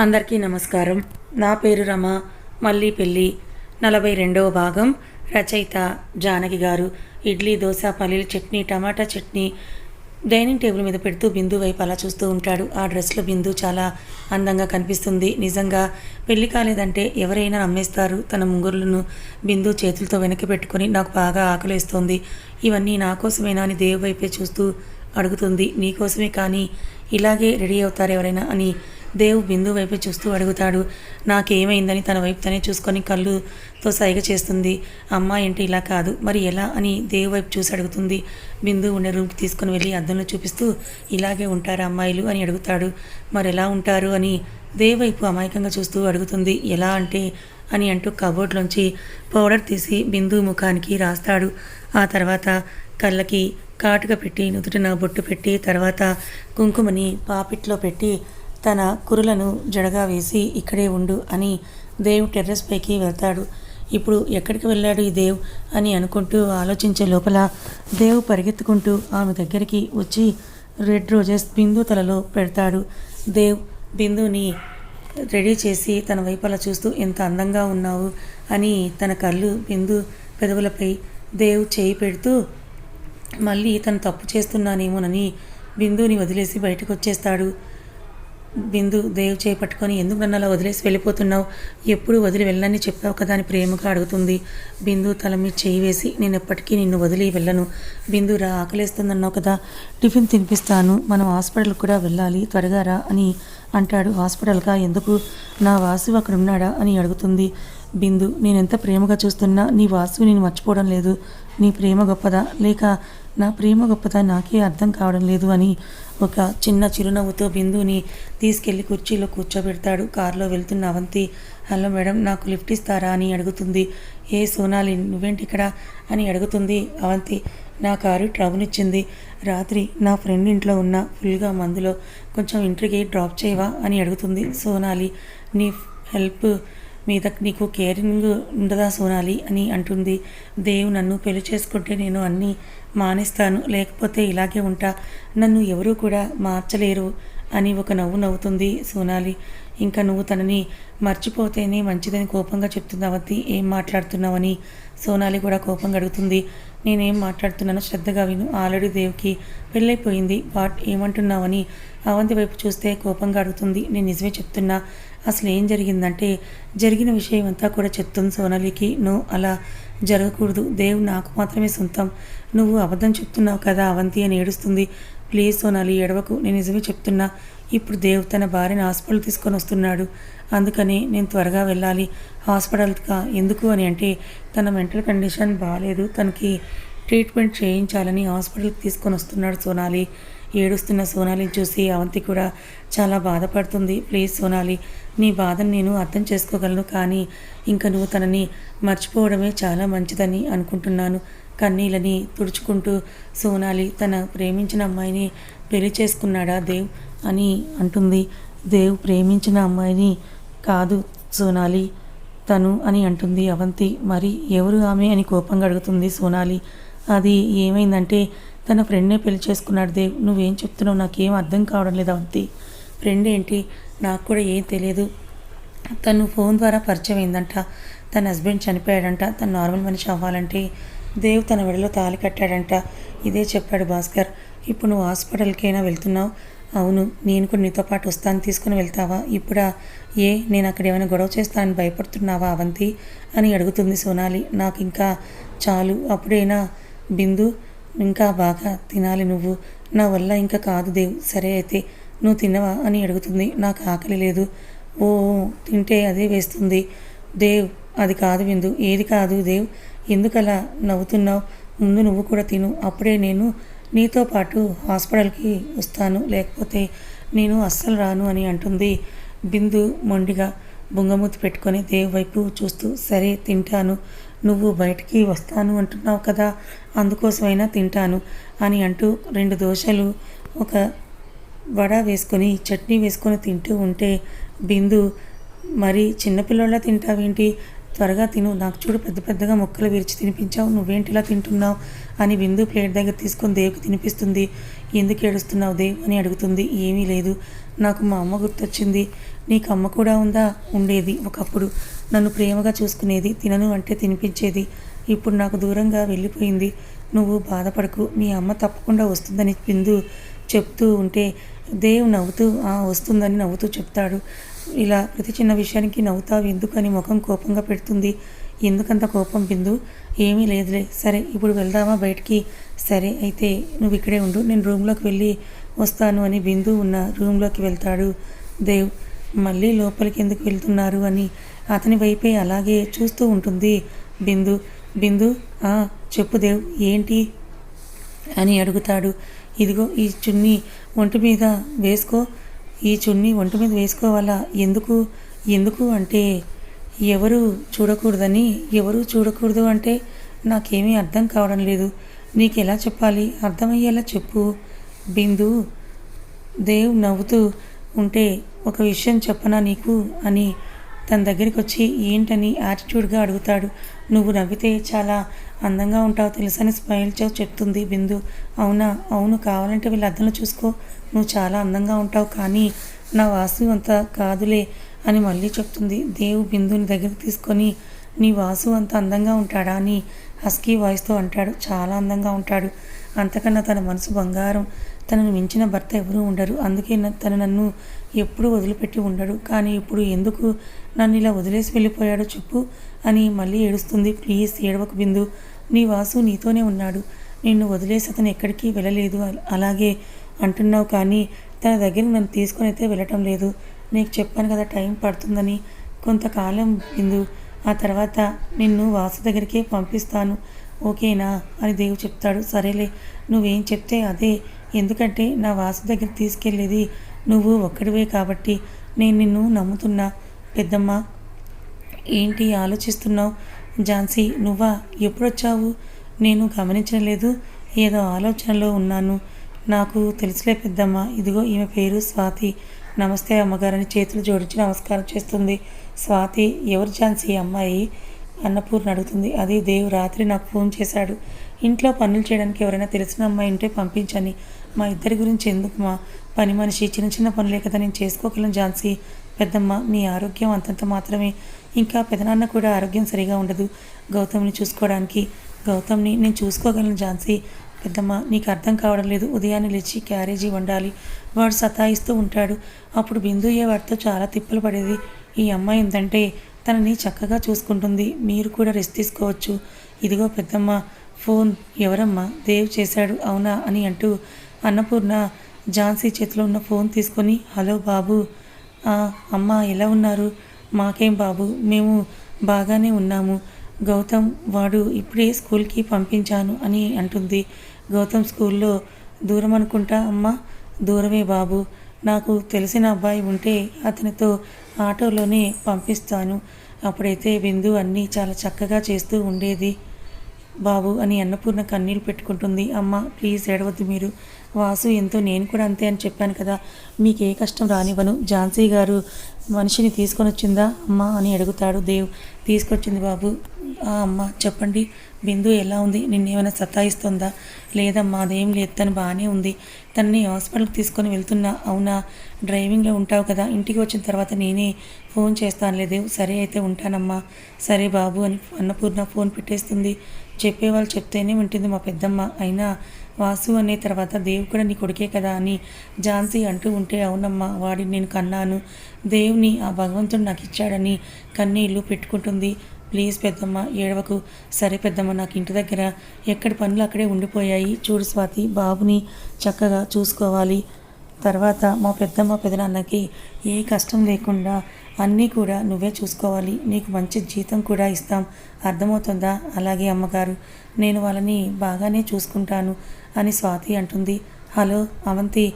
అందరికీ నమస్కారం. నా పేరు రమ మళ్ళీ పెళ్ళి. నలభై రెండవ భాగం రచయిత జానకి గారు. ఇడ్లీ దోశ పల్లీలు చట్నీ టమాటా చట్నీ డైనింగ్ టేబుల్ మీద పెడుతూ బిందు వైపు అలా చూస్తూ ఉంటాడు. ఆ డ్రెస్లో బిందు చాలా అందంగా కనిపిస్తుంది. నిజంగా పెళ్ళి కాలేదంటే ఎవరైనా నమ్మేస్తారు. తన ముంగురులను బిందు చేతులతో వెనక్కి పెట్టుకొని నాకు బాగా ఆకలేస్తోంది. ఇవన్నీ నా కోసమేనా అని దేవు వైపే చూస్తూ అడుగుతుంది. నీకోసమే కానీ ఇలాగే రెడీ అవుతారు ఎవరైనా అని దేవ్ బిందు వైపు చూస్తూ అడుగుతాడు నాకేమైందని తన వైపు తనే చూసుకొని కళ్ళుతో సైగ చేస్తుంది. అమ్మ ఏంటి ఇలా కాదు. మరి ఎలా? అని దేవు వైపు చూసి అడుగుతుంది. బిందు ఉండే రూమ్కి తీసుకుని వెళ్ళి అద్దంలో చూపిస్తూ ఇలాగే ఉంటారు అమ్మాయిలు? అని అడుగుతాడు. మరి ఎలా ఉంటారు? అని దేవ్ వైపు అమాయకంగా చూస్తూ అడుగుతుంది. ఎలా అంటే? అని అంటూ కబోర్డ్లోంచి పౌడర్ తీసి బిందు ముఖానికి రాస్తాడు. ఆ తర్వాత కళ్ళకి కాటుక పెట్టి నుదుటిన బొట్టు పెట్టి తర్వాత కుంకుమని పాపిట్లో పెట్టి తన కురులను జడగా వేసి ఇక్కడే ఉండు అని దేవ్ టెర్రస్ పైకి వెళ్తాడు. ఇప్పుడు ఎక్కడికి వెళ్ళాడు ఈ దేవ్ అని అనుకుంటూ ఆలోచించే లోపల దేవ్ పరిగెత్తుకుంటూ ఆమె దగ్గరికి వచ్చి రెడ్ రోజెస్ బిందు తలలో పెడతాడు. దేవ్ బిందుని రెడీ చేసి తన వైపు అలా చూస్తూ ఎంత అందంగా ఉన్నావు అని తన కళ్ళు బిందు పెదవులపై దేవ్ చేయి పెడుతూ మళ్ళీ తను తప్పు చేస్తున్నానేమోనని బిందుని వదిలేసి బయటకు వచ్చేస్తాడు. బిందు దేవ్ చేపట్టుకొని ఎందుకు నన్ను అలా వదిలేసి వెళ్ళిపోతున్నావు? ఎప్పుడు వదిలి వెళ్ళని చెప్పావు కదా అని ప్రేమగా అడుగుతుంది. బిందు తల మీద చేయి వేసి నేను ఎప్పటికీ నిన్ను వదిలి వెళ్ళను. బిందు రా ఆకలేస్తుందన్నావు కదా టిఫిన్ తినిపిస్తాను. మనం హాస్పిటల్ కూడా వెళ్ళాలి. త్వరగా రా అని అంటాడు. హాస్పిటల్గా ఎందుకు? నా వాసు అక్కడ ఉన్నాడా అని అడుగుతుంది. బిందు నేను ఎంత ప్రేమగా చూస్తున్నా నీ వాసు నేను మర్చిపోవడం లేదు. నీ ప్రేమ గొప్పదా? లేక నా ప్రేమ గొప్పదా? నాకే అర్థం కావడం లేదు అని ఒక చిన్న చిరునవ్వుతో బిందుని తీసుకెళ్ళి కుర్చీలో కూర్చోబెడతాడు. కారులో వెళ్తున్న అవంతి హలో మేడం నాకు లిఫ్ట్ ఇస్తారా? అని అడుగుతుంది. ఏ సోనాలి నువ్వేంటి ఇక్కడ అని అడుగుతుంది అవంతి. నా కారు ట్రబుల్ ఇచ్చింది రాత్రి నా ఫ్రెండ్ ఇంట్లో ఉన్న ఫుల్గా మందులో కొంచెం ఇంటికి డ్రాప్ చేయవా? అని అడుగుతుంది. సోనాలి నీ హెల్ప్ మీద నీకు కేరింగ్ ఉండదా సోనాలి అని అంటుంది. దేవు నన్ను పెళ్ళి చేసుకుంటే నేను అన్నీ మానేస్తాను లేకపోతే ఇలాగే ఉంటా. నన్ను ఎవరూ కూడా మార్చలేరు అని ఒక నవ్వు నవ్వుతుంది సోనాలి. ఇంకా నువ్వు తనని మర్చిపోతేనే మంచిదని కోపంగా చెప్తుంది అవతి. ఏం మాట్లాడుతున్నావని? సోనాలి కూడా కోపంగా అడుగుతుంది. నేనేం మాట్లాడుతున్నానో శ్రద్ధగా విను. ఆల్రెడీ దేవ్కి పెళ్ళైపోయింది. వాట్? ఏమంటున్నావని? అవంతి వైపు చూస్తే కోపంగా అడుగుతుంది. నేను నిజమే చెప్తున్నా. అసలు ఏం జరిగిందంటే జరిగిన విషయం అంతా కూడా చెప్తుంది సోనాలికి. నువ్వు అలా జరగకూడదు. దేవుడు నాకు మాత్రమే సొంతం. నువ్వు అబద్ధం చెప్తున్నావు కదా అవంతి అని ఏడుస్తుంది. ప్లీజ్ సోనాలి ఎడవకు నేను నిజమే చెప్తున్నా. ఇప్పుడు దేవ్ తన భార్యను హాస్పిటల్ తీసుకొని వస్తున్నాడు. అందుకని నేను త్వరగా వెళ్ళాలి. హాస్పిటల్గా ఎందుకు అని అంటే తన మెంటల్ కండిషన్ బాగాలేదు తనకి ట్రీట్మెంట్ చేయించాలని హాస్పిటల్కి తీసుకొని వస్తున్నాడు సోనాలి. ఏడుస్తున్న సోనాలిని చూసి అవంతి కూడా చాలా బాధపడుతుంది. ప్లీజ్ సోనాలి నీ బాధను నేను అర్థం చేసుకోగలను కానీ ఇంకా నువ్వు తనని మర్చిపోవడమే చాలా మంచిదని అనుకుంటున్నాను. కన్నీళ్ళని తుడుచుకుంటూ సోనాలి తన ప్రేమించిన అమ్మాయిని పెళ్ళి చేసుకున్నాడా దేవ్ అని అంటుంది. దేవ్ ప్రేమించిన అమ్మాయిని కాదు సోనాలి తను అని అంటుంది అవంతి. మరి ఎవరు ఆమె? అని కోపంగా అడుగుతుంది సోనాలి. అది ఏమైందంటే తన ఫ్రెండ్నే పెళ్ళి చేసుకున్నాడు దేవ్. నువ్వేం చెప్తున్నావు? నాకేం అర్థం కావడం లేదు అవంతి ఫ్రెండ్ ఏంటి? నాకు కూడా ఏం తెలియదు. తను ఫోన్ ద్వారా పరిచయం అయిందంట. తన హస్బెండ్ చనిపోయాడంట. తను నార్మల్ మనిషి అవ్వాలంటే దేవ్ తన మెడలో తాళి కట్టాడంట. ఇదే చెప్పాడు భాస్కర్. ఇప్పుడు నువ్వు హాస్పిటల్కైనా వెళ్తున్నావు? అవును. నేను కూడా నీతో పాటు వస్తాను. తీసుకుని వెళ్తావా? ఇప్పుడా? ఏ? నేను అక్కడ ఏమైనా గొడవ చేస్తానని భయపడుతున్నావా అవంతి? అని అడుగుతుంది సోనాలి. నాకు ఇంకా చాలు. అప్పుడైనా బిందు ఇంకా బాగా తినాలి నువ్వు. నా వల్ల ఇంకా కాదు దేవ్. సరే అయితే నువ్వు తినవా అని అడుగుతుంది. నాకు ఆకలి లేదు. ఓ తింటే అదే వేస్తుంది. దేవ్ అది కాదు విందు. ఏది కాదు దేవ్. ఎందుకలా నవ్వుతున్నావు? ముందు నువ్వు కూడా తిను. అప్పుడే నేను నీతో పాటు హాస్పిటల్కి వస్తాను. లేకపోతే నేను అస్సలు రాను అని అంటుంది బిందు మొండిగా. బుంగమూతి పెట్టుకొని దేవ్ వైపు చూస్తూ సరే తింటాను. నువ్వు బయటికి వస్తాను అంటున్నావు కదా అందుకోసమైనా తింటాను అని అంటూ రెండు దోశలు ఒక వడ వేసుకొని చట్నీ వేసుకొని తింటూ ఉంటే బిందు మరి చిన్నపిల్లల తింటావేంటి? త్వరగా తిను. నాకు చూడు పెద్ద పెద్దగా ముక్కలు విరిచి తినిపించావు. నువ్వేంటిలా తింటున్నావు? అని బిందు ప్లేట్ దగ్గర తీసుకొని దేవుకి తినిపిస్తుంది. ఎందుకు ఏడుస్తున్నావు దేవ్? అని అడుగుతుంది. ఏమీ లేదు. నాకు మా అమ్మ గుర్తొచ్చింది. నీకు అమ్మ కూడా ఉందా? ఉండేది ఒకప్పుడు. నన్ను ప్రేమగా చూసుకునేది తినను అంటే తినిపించేది. ఇప్పుడు నాకు దూరంగా వెళ్ళిపోయింది. నువ్వు బాధపడకు. మీ అమ్మ తప్పకుండా వస్తుందని బిందు చెప్తూ ఉంటే దేవ్ నవ్వుతూ వస్తుందని నవ్వుతూ చెప్తాడు. ఇలా ప్రతి చిన్న విషయానికి నవ్వుతావు. ఎందుకని ముఖం కోపంగా పెడుతుంది? ఎందుకంత కోపం బిందు? ఏమీ లేదులే. సరే ఇప్పుడు వెళ్దామా బయటికి? సరే అయితే నువ్వు ఇక్కడే ఉండు. నేను రూమ్లోకి వెళ్ళి వస్తాను అని బిందు ఉన్న రూమ్లోకి వెళ్తాడు దేవ్. మళ్ళీ లోపలికి ఎందుకు వెళ్తున్నారు? అని అతని వైపే అలాగే చూస్తూ ఉంటుంది బిందు. బిందు "ఆ, చెప్పు దేవ్. ఏంటి? అని అడుగుతాడు. ఇదిగో ఈ చున్నీ ఒంటి మీద వేసుకో. ఈ చున్నీ ఒంటి మీద వేసుకోవాలా. ఎందుకు? ఎందుకు అంటే ఎవరు చూడకూడదని ఎవరు చూడకూడదు అంటే నాకేమీ అర్థం కావడం లేదు. నీకు ఎలా చెప్పాలి? అర్థమయ్యేలా చెప్పు. బిందు దేవ్ నవ్వుతూ ఉంటే ఒక విషయం చెప్పనా నీకు అని తన దగ్గరికి వచ్చి ఏంటని యాటిట్యూడ్గా అడుగుతాడు. నువ్వు నవ్వితే చాలా అందంగా ఉంటావు తెలుసని స్మైల్ చో చెప్తుంది బిందు. అవునా? అవును కావాలంటే వీళ్ళ అద్దంలో చూసుకో. నువ్వు చాలా అందంగా ఉంటావు కానీ నా వాసు అంత కాదులే అని మళ్ళీ చెప్తుంది. దేవు బిందుని దగ్గరికి తీసుకొని నీ వాసు అంత అందంగా ఉంటాడా? అని హస్కీ వాయిస్తో అంటాడు. చాలా అందంగా ఉంటాడు. అంతకన్నా తన మనసు బంగారం. తనను మించిన భర్త ఎవరూ ఉండరు. అందుకే తను నన్ను ఎప్పుడూ వదిలిపెట్టి ఉండడు. కానీ ఇప్పుడు ఎందుకు నన్ను ఇలా వదిలేసి వెళ్ళిపోయాడో చెప్పు అని మళ్ళీ ఏడుస్తుంది. ప్లీజ్ ఏడవకు బిందు. నీ వాసు నీతోనే ఉన్నాడు. నిన్ను వదిలేసి అతను ఎక్కడికి వెళ్ళలేదు. అలాగే అంటున్నావు కానీ తన దగ్గర నన్ను తీసుకొని అయితే వెళ్ళటం లేదు. నీకు చెప్పాను కదా టైం పడుతుందని. కొంతకాలం బిందు ఆ తర్వాత నిన్ను వాసు దగ్గరికే పంపిస్తాను. ఓకేనా అని దేవు చెప్తాడు. సరేలే నువ్వేం చెప్తే అదే ఎందుకంటే నా వాసు దగ్గర తీసుకెళ్ళేది నువ్వు ఒక్కడివే కాబట్టి నేను నిన్ను నమ్ముతున్నా. పెద్దమ్మ ఏంటి ఆలోచిస్తున్నావు? ఝాన్సీ నువ్వా? ఎప్పుడొచ్చావు? నేను గమనించడం లేదు. ఏదో ఆలోచనలో ఉన్నాను. నాకు తెలుసులే పెద్దమ్మ. ఇదిగో ఈమె పేరు స్వాతి. నమస్తే అమ్మగారని చేతులు జోడించి నమస్కారం చేస్తుంది. స్వాతి ఎవరు ఝాన్సీ అమ్మాయి? అన్నపూర్ణ అడుగుతుంది. అది దేవు రాత్రి నాకు ఫోన్ చేశాడు. ఇంట్లో పనులు చేయడానికి ఎవరైనా తెలిసిన అమ్మాయి ఉంటే పంపించని మా ఇద్దరి గురించి ఎందుకు మా పని మనిషి చిన్న చిన్న పనులే కదా నేను చేసుకోగలను ఝాన్సీ? పెద్దమ్మ మీ ఆరోగ్యం అంతంత మాత్రమే. ఇంకా పెదనాన్న కూడా ఆరోగ్యం సరిగా ఉండదు. గౌతమ్ని చూసుకోవడానికి. గౌతమ్ని నేను చూసుకోగలను ఝాన్సీ. పెద్దమ్మ నీకు అర్థం కావడం లేదు. ఉదయాన్నే లేచి క్యారేజీ వండాలి. వాడు సతాయిస్తూ ఉంటాడు. అప్పుడు బిందుయే వాడితో చాలా తిప్పలు పడేది. ఈ అమ్మాయి ఏంటంటే తనని చక్కగా చూసుకుంటుంది. మీరు కూడా రెస్ట్ తీసుకోవచ్చు. ఇదిగో పెద్దమ్మ ఫోన్ ఎవరమ్మా? దేవ్ చేశాడు. అవునా? అని అంటూ అన్నపూర్ణ ఝాన్సీ చేతిలో ఉన్న ఫోన్ తీసుకొని హలో బాబు అమ్మ ఎలా ఉన్నారు? మాకేం బాబు మేము బాగానే ఉన్నాము. గౌతమ్ వాడు ఇప్పుడే స్కూల్కి పంపించాను అని అంటుంది. గౌతమ్ స్కూల్లో దూరం అనుకుంటా అమ్మ దూరమే బాబు. నాకు తెలిసిన అబ్బాయి ఉంటే అతనితో ఆటోలోనే పంపిస్తాను. అప్పుడైతే బిందు అన్నీ చాలా చక్కగా చేస్తూ ఉండేది బాబు అని అన్నపూర్ణ కన్నీళ్ళు పెట్టుకుంటుంది. అమ్మ ప్లీజ్ ఏడవద్దు మీరు. వాసు ఎంతో నేను కూడా అంతే అని చెప్పాను కదా. మీకు ఏ కష్టం రానివ్వను. ఝాన్సీ గారు మనిషిని తీసుకొని వచ్చిందా అమ్మ అని అడుగుతాడు దేవ్. తీసుకొచ్చింది బాబు. "ఆ, అమ్మ చెప్పండి. బిందు ఎలా ఉంది? నిన్నేమైనా సతాయిస్తుందా? లేదమ్మా అదేం లేదు. తను బాగానే ఉంది. తనని హాస్పిటల్కి తీసుకొని వెళ్తున్నా. అవునా? డ్రైవింగ్లో ఉంటావు కదా. ఇంటికి వచ్చిన తర్వాత నేనే ఫోన్ చేస్తానులే దేవ్. సరే అయితే ఉంటానమ్మా. సరే బాబు అని అన్నపూర్ణ ఫోన్ పెట్టేస్తుంది. చెప్పేవాళ్ళు చెప్తేనే వింటుంది మా పెద్దమ్మ. అయినా వాసు అనే తర్వాత దేవ్ కూడా నీ కొడుకే కదా అని ఝాన్సీ అంటూ ఉంటే అవునమ్మా వాడిని నేను కన్నాను. దేవుని ఆ భగవంతుడు నాకు ఇచ్చాడని కన్నీళ్ళు పెట్టుకుంటుంది. ప్లీజ్ పెద్దమ్మ ఏడవకు. సరే పెద్దమ్మ నాకు ఇంటి దగ్గర ఎక్కడి పనులు అక్కడే ఉండిపోయాయి. చూడు స్వాతి బాబుని చక్కగా చూసుకోవాలి. తర్వాత మా పెద్దమ్మ పెదనాన్నకి ఏ కష్టం లేకుండా అన్నీ కూడా నువ్వే చూసుకోవాలి. నీకు మంచి జీతం కూడా ఇస్తాం. అర్థమవుతుందా? అలాగే అమ్మగారు. నేను వాళ్ళని బాగానే చూసుకుంటాను అని స్వాతి అంటుంది. హలో అవంతి.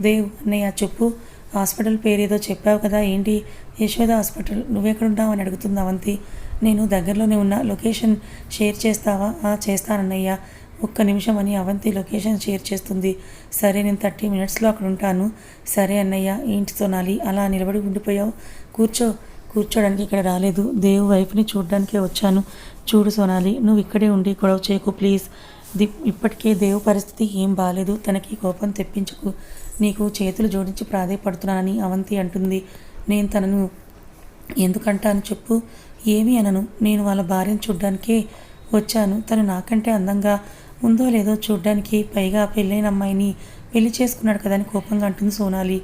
దేవ్ అన్నయ్య చెప్పు. హాస్పిటల్ పేరేదో చెప్పావు కదా ఏంటి? యశోద హాస్పిటల్. నువ్వెక్కడున్నావు అని అడుగుతుంది అవంతి. నేను దగ్గరలోనే ఉన్న లొకేషన్ షేర్ చేస్తావా? చేస్తానన్నయ్య. ఒక్క నిమిషం అని అవంతి లొకేషన్ షేర్ చేస్తుంది. సరే నేను థర్టీ మినిట్స్లో అక్కడ ఉంటాను సరే అన్నయ్య ఏంటి సోనాలి? అలా నిలబడి ఉండిపోయావు? కూర్చో కూర్చోడానికి ఇక్కడ రాలేదు. దేవు వైఫ్ని చూడడానికే వచ్చాను. చూడు సోనాలి నువ్వు ఇక్కడే ఉండి గొడవ చేయకు ప్లీజ్. ది ఇప్పటికే దేవు పరిస్థితి ఏం బాగాలేదు తనకి కోపం తెప్పించుకు. నీకు చేతులు జోడించి ప్రాధేయపడుతున్నానని అవంతి అంటుంది. నేను తనను ఎందుకంటాను చెప్పు? ఏమీ అనను. నేను వాళ్ళ భార్యను చూడ్డానికే వచ్చాను. తను నాకంటే అందంగా ఉందో లేదో చూడ్డానికి పైగా పెళ్ళైన అమ్మాయిని పెళ్ళి చేసుకున్నాడు కదా అని కోపంగా అంటుంది సోనాలి.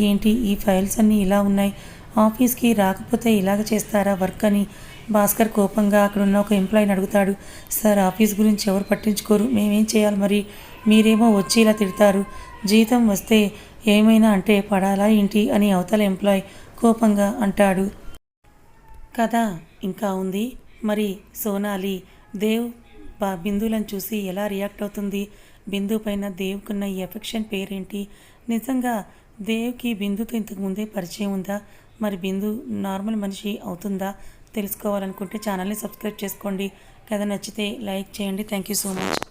ఏంటి? ఈ ఫైల్స్ అన్నీ ఇలా ఉన్నాయి. ఆఫీస్కి రాకపోతే ఇలాగ చేస్తారా వర్క్ అని భాస్కర్ కోపంగా అక్కడున్న ఒక ఎంప్లాయీని అడుగుతాడు. సార్ ఆఫీస్ గురించి ఎవరు పట్టించుకోరు. మేమేం చేయాలి మరి? మీరేమో వచ్చి ఇలా తిడతారు. జీతం వస్తే ఏమైనా అంటే పడాలా ఏంటి అని అవతల ఎంప్లాయ్ కోపంగా అంటాడు. కదా ఇంకా ఉంది. మరి సోనాలి దేవ్ బిందులను చూసి ఎలా రియాక్ట్ అవుతుంది? బిందు పైన దేవుకున్న ఈ ఎఫెక్షన్ పేరేంటి? నిజంగా దేవ్కి బిందుతో ఇంతకు ముందే పరిచయం ఉందా? మరి బిందు నార్మల్ మనిషి అవుతుందా? తెలుసుకోవాలనుకుంటే ఛానల్ని సబ్స్క్రైబ్ చేసుకోండి. కథ నచ్చితే లైక్ చేయండి. Thank you so much